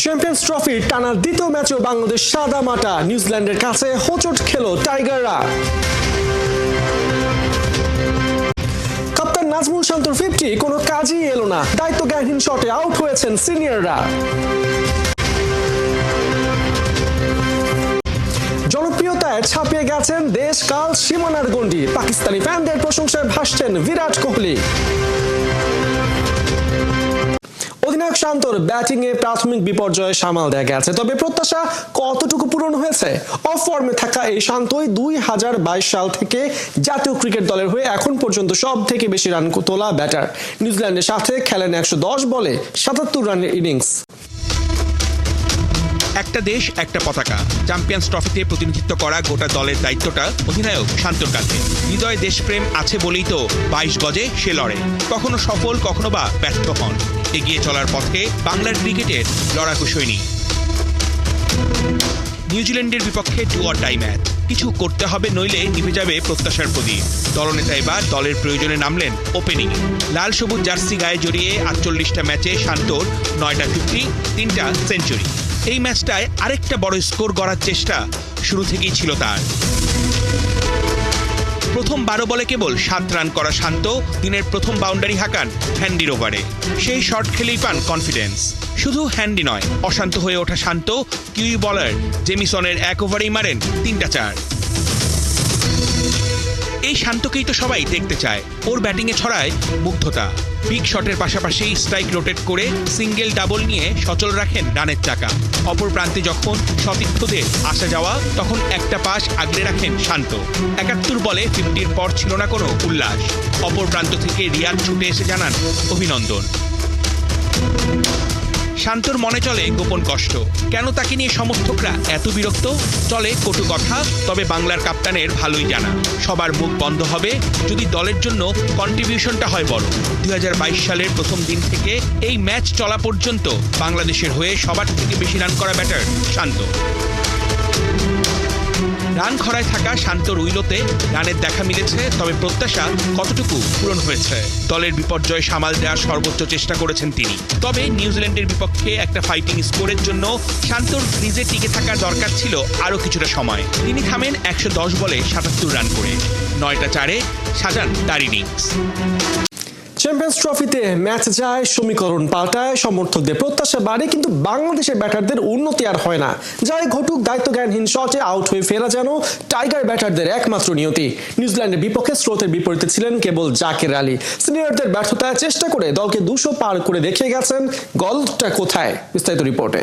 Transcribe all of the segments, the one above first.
Champions ট্রফির টানা দ্বিতীয় ম্যাচেও বাংলাদেশ সাদা মাটা নিউজিল্যান্ডের কাছে হোঁচট খেল টাইগাররা। কাপ্তান নাজমুল শান্তর ফিফটি, কোনো কাজই এলো না। দায়িত্ব জ্ঞানহীন শটে আউট হয়েছেন সিনিয়ররা। জনপ্রিয়তায় ছাপিয়ে গেছেন দেশ কাল সীমানার গণ্ডি। পাকিস্তানি ফ্যানদের প্রশংসায় ভাসছেন বিরাট কোহলি। অধিনায়ক শান্তর ব্যাটিং এ প্রাথমিক বিপর্যয়ে সামাল দেয়া গেছে। তবে প্রত্যাশা কতটুকু পূরণ হয়েছে? অফ ফর্মে থাকা এই শান্তই দুই হাজার বাইশ সাল থেকে জাতীয় ক্রিকেট দলের হয়ে এখন পর্যন্ত সব থেকে বেশি রান তোলা ব্যাটার নিউজিল্যান্ডের সাথে খেলেন একশো দশ বলে সাতাত্তর রানের ইনিংস একটা দেশ, একটা পতাকা। চ্যাম্পিয়ন্স ট্রফিতে প্রতিনিধিত্ব করা গোটা দলের দায়িত্বটা অধিনায়ক শান্তর কাছে। হৃদয়ে দেশপ্রেম আছে বলেই তো বাইশ গজে সে লড়ে। কখনো সফল, কখনো বা ব্যর্থ হন। এগিয়ে চলার পথে বাংলার ক্রিকেটের লড়াকু সৈনিক। নিউজিল্যান্ডের বিপক্ষে টু অর টাই ম্যাচ কিছু করতে হবে নইলে নিভে যাবে প্রত্যাশার প্রদীপ। দলনেতা এবার দলের প্রয়োজনে নামলেন ওপেনিং লাল সবুজ জার্সি গায়ে জড়িয়ে আটচল্লিশটা ম্যাচে শান্তর নয়টা ফিফটি তিনটা সেঞ্চুরি এই ম্যাচটায় আরেকটা বড় স্কোর গড়ার চেষ্টা শুরু থেকেই ছিল তার। প্রথম বারো বলে কেবল সাত রান করা শান্ত, দিনের প্রথম বাউন্ডারি হাঁকান হ্যান্ডির ওভারে। সেই শট খেলেই পান কনফিডেন্স শুধু হ্যান্ডি নয়, অশান্ত হয়ে ওঠা শান্ত, কিউই বলার জেমিসনের এক ওভারেই মারেন তিনটা চার। এই শান্তকেই তো সবাই দেখতে চায়। ওর ব্যাটিংয়ে ছড়ায় মুগ্ধতা। বিগ শটের পাশাপাশি স্ট্রাইক রোটেট করে সিঙ্গেল ডাবল নিয়ে সচল রাখেন ডানের চাকা। অপর প্রান্তে যখন সতীর্থদের আসা যাওয়া, তখন একটা পাশ আগলে রাখেন শান্ত। একাত্তর বলে ফিফটির পর ছিল না কোনো উল্লাস। অপর প্রান্ত থেকে রিয়াদ ছুটে এসে জানান অভিনন্দন। শান্তর মনে চলে গোপন কষ্ট। কেন তাকে নিয়ে সমর্থকরা এত বিরক্ত? চলে কটু কথা, তবে বাংলার কাপ্তানের ভালোই জানা। সবার মুখ বন্ধ হবে যদি দলের জন্য কন্ট্রিবিউশনটা হয় বড়। দু হাজার বাইশ সালের প্রথম দিন থেকে এই ম্যাচ চলা পর্যন্ত বাংলাদেশের হয়ে সবার থেকে বেশি রান করা ব্যাটার শান্ত। রান খরায় থাকা শান্ত উইলোতে রানের দেখা মিলেছে, তবে প্রত্যাশা কতটুকু পূরণ হয়েছে? দলের বিপর্যয় সামাল দেওয়ার সর্বোচ্চ চেষ্টা করেছেন তিনি। তবে নিউজিল্যান্ডের বিপক্ষে একটা ফাইটিং স্কোরের জন্য শান্তর ক্রিজে টিকে থাকার দরকার ছিল আরও কিছুটা সময়। তিনি থামেন একশো দশ বলে সাতাত্তর রান করে। নয়টা চারে সাজান তার ইনিংস চ্যাম্পিয়ন্স ট্রফিতে ম্যাচ যায়, সমীকরণ পাল্টায়, সমর্থকদের প্রত্যাশা বাড়ে, কিন্তু বাংলাদেশের ব্যাটারদের উন্নতি আর হয় না। যাই ঘটুক দায়িত্ব জ্ঞানহীন শটে আউট হয়ে ফেরা যেন টাইগার ব্যাটারদের একমাত্র নিয়তি। নিউজিল্যান্ডের বিপক্ষে স্রোতের বিপরীতে ছিলেন কেবল জাকের আলী। সিনিয়রদের ব্যর্থতায় চেষ্টা করে দলকে দুশো পার করে দেখিয়ে গেছেন। গল্পটা কোথায়? বিস্তারিত রিপোর্টে।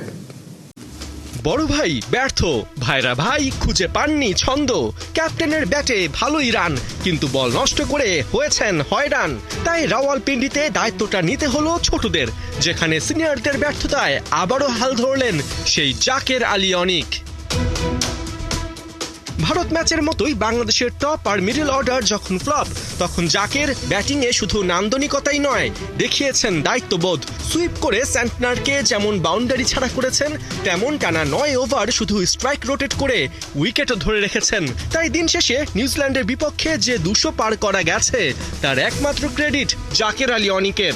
বড় ভাই ব্যর্থ। ভাইরা ভাই খুঁজে পাননি ছন্দ। ক্যাপ্টেনের ব্যাটে ভালোই রান, কিন্তু বল নষ্ট করে হয়েছেন হয়রান। তাই রাওয়ালপিন্ডিতে দায়িত্বটা নিতে হলো ছোটদের, যেখানে সিনিয়রদের ব্যর্থতায় আবারও হাল ধরলেন সেই জাকের আলী অনিক। ভারত ম্যাচের মতোই বাংলাদেশের টপ আর মিডল অর্ডার যখন ফ্লপ তখন জাকের ব্যাটিংয়ে শুধু নান্দনিকতাই নয়, দেখিয়েছেন দায়িত্ববোধ। সুইপ করে স্যান্টনারকে যেমন বাউন্ডারি ছাড়া করেছেন, তেমন টানা নয় ওভার শুধু স্ট্রাইক রোটেট করে উইকেটও ধরে রেখেছেন। তাই দিন শেষে নিউজিল্যান্ডের বিপক্ষে যে দুশো পার করা গেছে, তার একমাত্র ক্রেডিট জাকের আলী অনিকের।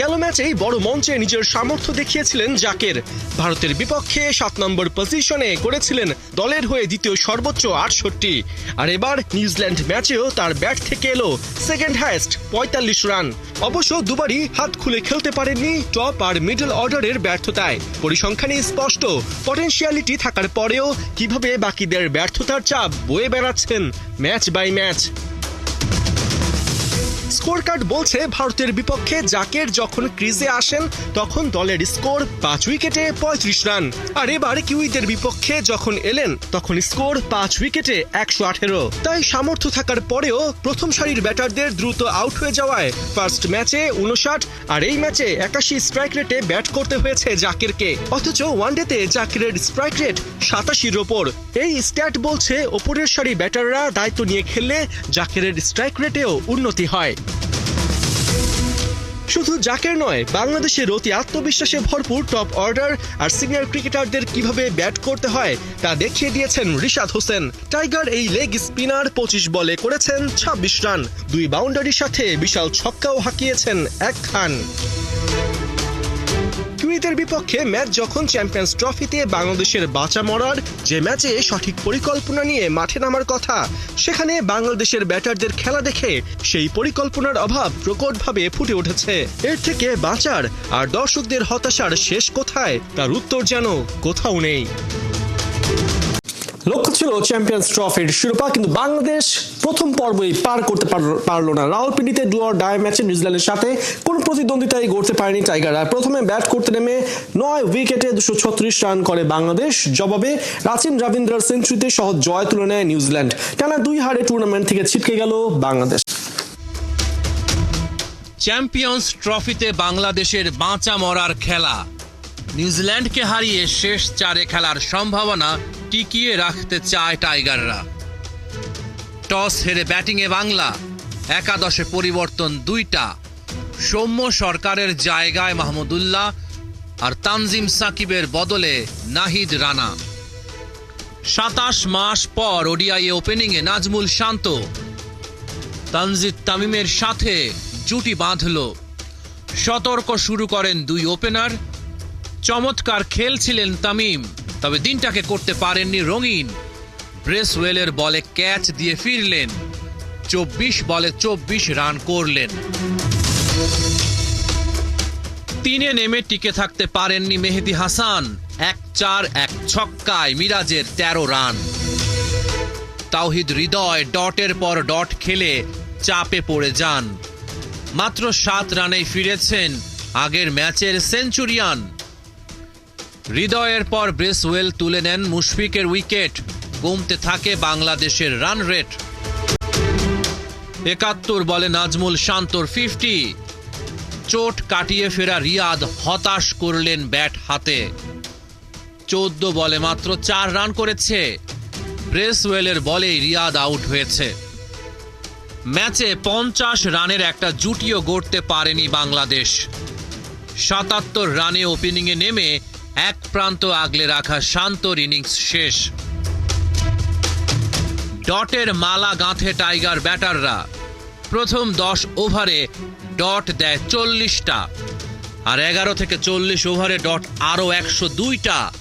গেল ম্যাচেই বড় মঞ্চে নিজের সামর্থ্য দেখিয়েছিলেন জাকের। ভারতের বিপক্ষে সাত নম্বর পজিশনে করেছিলেন দলের হয়ে দ্বিতীয় সর্বোচ্চ আটষট্টি। আর এবার নিউজিল্যান্ড ম্যাচেও তার ব্যাট থেকে এলো সেকেন্ড হাইস্ট পঁয়তাল্লিশ রান। অবশ্য দুবারই হাত খুলে খেলতে পারেননি টপ আর মিডল অর্ডারের ব্যর্থতায়। পরিসংখ্যানে স্পষ্ট, পটেনশিয়ালিটি থাকার পরেও কীভাবে বাকিদের ব্যর্থতার চাপ বয়ে বেড়াচ্ছেন match by match. Score card বলছে ভারতের বিপক্ষে জাকের যখন ক্রিজে আসেন, তখন দলের স্কোর পাঁচ উইকেটে পঁয়ত্রিশ রান। আর এবার কিউইদের বিপক্ষে যখন এলেন, তখন স্কোর পাঁচ উইকেটে একশো আঠেরো। তাই সামর্থ্য থাকার পরেও প্রথম সারির ব্যাটারদের দ্রুত আউট হয়ে যাওয়ায় ফার্স্ট ম্যাচে উনষাট আর এই ম্যাচে একাশি স্ট্রাইক রেটে ব্যাট করতে হয়েছে জাকিরকে। অথচ ওয়ানডেতে জাকিরের স্ট্রাইক রেট সাতাশির ওপর। এই স্ট্যাট বলছে, ওপরের সারি ব্যাটাররা দায়িত্ব নিয়ে খেললে জাকিরের স্ট্রাইক রেটেও উন্নতি হয়। শুধু জাকের নয় বাংলাদেশের অতি আত্মবিশ্বাসে ভরপুর টপ অর্ডার আর সিনিয়র ক্রিকেটারদের কীভাবে ব্যাট করতে হয় তা দেখিয়ে দিয়েছেন রিশাদ হোসেন। টাইগার এই লেগ স্পিনার পঁচিশ বলে করেছেন ছাব্বিশ রান। দুই বাউন্ডারির সাথে বিশাল ছক্কাও হাঁকিয়েছেন এক খান। কুইতের বিপক্ষে ম্যাচ যখন চ্যাম্পিয়ন্স ট্রফিতে বাংলাদেশের বাঁচা মরার, যে ম্যাচে সঠিক পরিকল্পনা নিয়ে মাঠে নামার কথা, সেখানে বাংলাদেশের ব্যাটারদের খেলা দেখে সেই পরিকল্পনার অভাব প্রকটভাবে ফুটে উঠেছে। এর থেকে বাঁচার আর দর্শকদের হতাশার শেষ কোথায়, তার উত্তর যেন কোথাও নেই। লক্ষ্য ছিল চ্যাম্পিয়ন্স ট্রফির শিরোপা, কিন্তু বাংলাদেশ প্রথম পর্বই পার করতে পারল- না। রাওয়ালপিন্ডিতে ডুয়ার ডায় ম্যাচে নিউজিল্যান্ডের সাথে কোনো প্রতিদ্বন্দ্বিতাই গড়তে পারেনি টাইগাররা। প্রথমে ব্যাট করতে নেমে নয় উইকেটে দুশো ছত্রিশ রান করে বাংলাদেশ। জবাবে রাচিন রবীন্দ্রার সেঞ্চুরিতে সহজ জয় তুলে নেয় নিউজিল্যান্ড। টানা দুই হারে টুর্নামেন্ট থেকে ছিটকে গেল বাংলাদেশ। চ্যাম্পিয়ন্স ট্রফিতে বাংলাদেশের বাঁচা মরার খেলা। নিউজিল্যান্ডকে হারিয়ে শেষ চারে খেলার সম্ভাবনা টিকিয়ে রাখতে চায় টাইগাররা। টস হেরে ব্যাটিংয়ে বাংলা, একাদশে পরিবর্তন দুইটা। সৌম্য সরকারের জায়গায় মাহমুদুল্লাহ আর তানজিম সাকিবের বদলে নাহিদ রানা। সাতাশ মাস পর ওডিআই ওপেনিংয়ে নাজমুল শান্ত। তানজিদ তামিমের সাথে জুটি বাঁধল। সতর্ক শুরু করেন দুই ওপেনার। চমৎকার খেলছিলেন তামিম। তবে দিনটাকে করতে পারেননি রঙিন। ব্রেসওয়েলের বলে ক্যাচ দিয়ে ফিরলেন। চব্বিশ বলে চব্বিশ রান করলেন। তিনে নেমে টিকে থাকতে পারেননি মেহেদি হাসান। এক চার, এক ছক্কায় মিরাজের তেরো রান। তাওহিদ হৃদয় ডটের পর ডট খেলে চাপে পড়ে যান। মাত্র সাত রানেই ফিরেছেন আগের ম্যাচের সেঞ্চুরিয়ান। হৃদয়ের পর ব্রেসওয়েল তুলে নেন মুশফিকের উইকেট। কমতে থাকে বাংলাদেশের রান রেট। একাত্তর বলে নাজমুল শান্তর ফিফটি। চোট কাটিয়ে ফেরা রিয়াদ হতাশ করলেন ব্যাট হাতে। চোদ্দ বলে মাত্র চার রান করেছে। ব্রেসওয়েলের বলেই রিয়াদ আউট হয়েছে। ম্যাচে পঞ্চাশ রানের একটা জুটিও গড়তে পারেনি বাংলাদেশ। সাতাত্তর রানে ওপেনিংয়ে নেমে এক প্রান্ত আগলে রাখা শান্তর ইনিংস শেষ। ডটের মালা গাঁথে টাইগার ব্যাটাররা। প্রথম দশ ওভারে ডট দেয় চল্লিশটা। আর এগারো থেকে চল্লিশ ওভারে ডট আরও একশো দুইটা।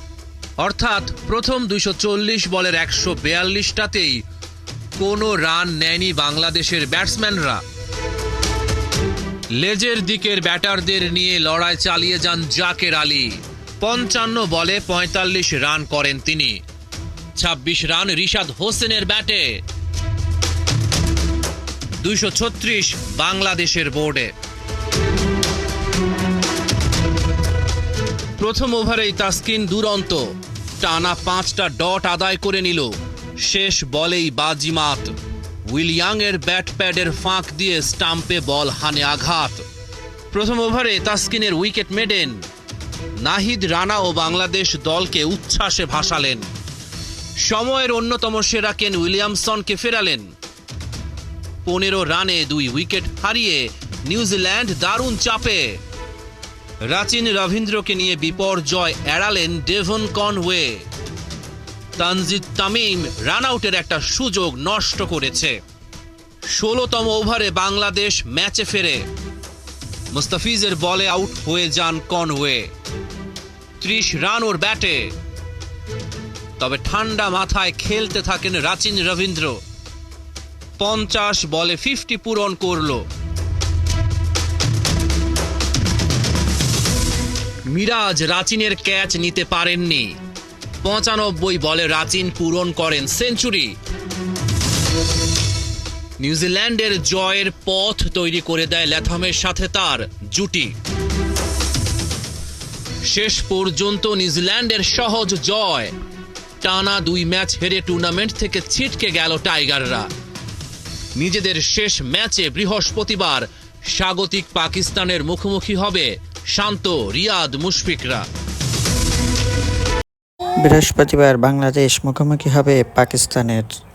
অর্থাৎ প্রথম দুইশো চল্লিশ বলের একশো বিয়াল্লিশটাতেই কোনো রান নেয়নি বাংলাদেশের ব্যাটসম্যানরা। লেজের দিকের ব্যাটারদের নিয়ে লড়াই চালিয়ে যান জাকের আলী। পঞ্চান্ন বলে পঁয়তাল্লিশ রান করেন তিনি। ছাব্বিশ রান রিশাদ হোসেনের ব্যাটে। দুইশো ছত্রিশ বাংলাদেশের বোর্ডে। প্রথম ওভারেই তাসকিন দুরন্ত। টানা পাঁচটা ডট আদায় করে নিল। শেষ বলেই বাজিমাত। উইলিয়াং এর ব্যাট প্যাডের ফাঁক দিয়ে স্টাম্পে বল হানে আঘাত। প্রথম ওভারে তাসকিনের উইকেট মেডেন। নাহিদ রানা ও বাংলাদেশ দলকে উচ্ছ্বাসে ভাসালেন। সময়ের অন্যতম সেরা কেন উইলিয়ামসনকে ফেরালেন। পনেরো রানে দুই উইকেট হারিয়ে নিউজিল্যান্ড দারুণ চাপে। রাচিন রবীন্দ্রকে নিয়ে বিপর্যয় এড়ালেন Devon Conway. Tanzid Tamim run out একটা সুযোগ নষ্ট করেছে। ষোলোতম ওভারে বাংলাদেশ ম্যাচে ফেরে। মুস্তাফিজের বলে আউট হয়ে যান কনওয়ে। ত্রিশ রান ওর ব্যাটে। তবে ঠান্ডা মাথায় খেলতে থাকেন রাচিন রবীন্দ্র। পঞ্চাশ বলে ফিফটি পূরণ করল। মিরাজ রাচিনের ক্যাচ নিতে পারেননি। পঁচানব্বই বলে রাচিন পূরণ করেন সেঞ্চুরি। নিউজিল্যান্ডের জয়ের পথ তৈরি করে দেয় ল্যাথামের সাথে তার জুটি। শেষ পর্যন্ত নিউজিল্যান্ডের সহজ জয়। টানা দুই ম্যাচ হেরে টুর্নামেন্ট থেকে ছিটকে গেল টাইগাররা। নিজেদের শেষ ম্যাচে বৃহস্পতিবার স্বাগতিক পাকিস্তানের মুখোমুখি হবে শান্ত রিয়াদ মুশফিকরা। বৃহস্পতিবার বাংলাদেশ মুখোমুখি হবে পাকিস্তানের।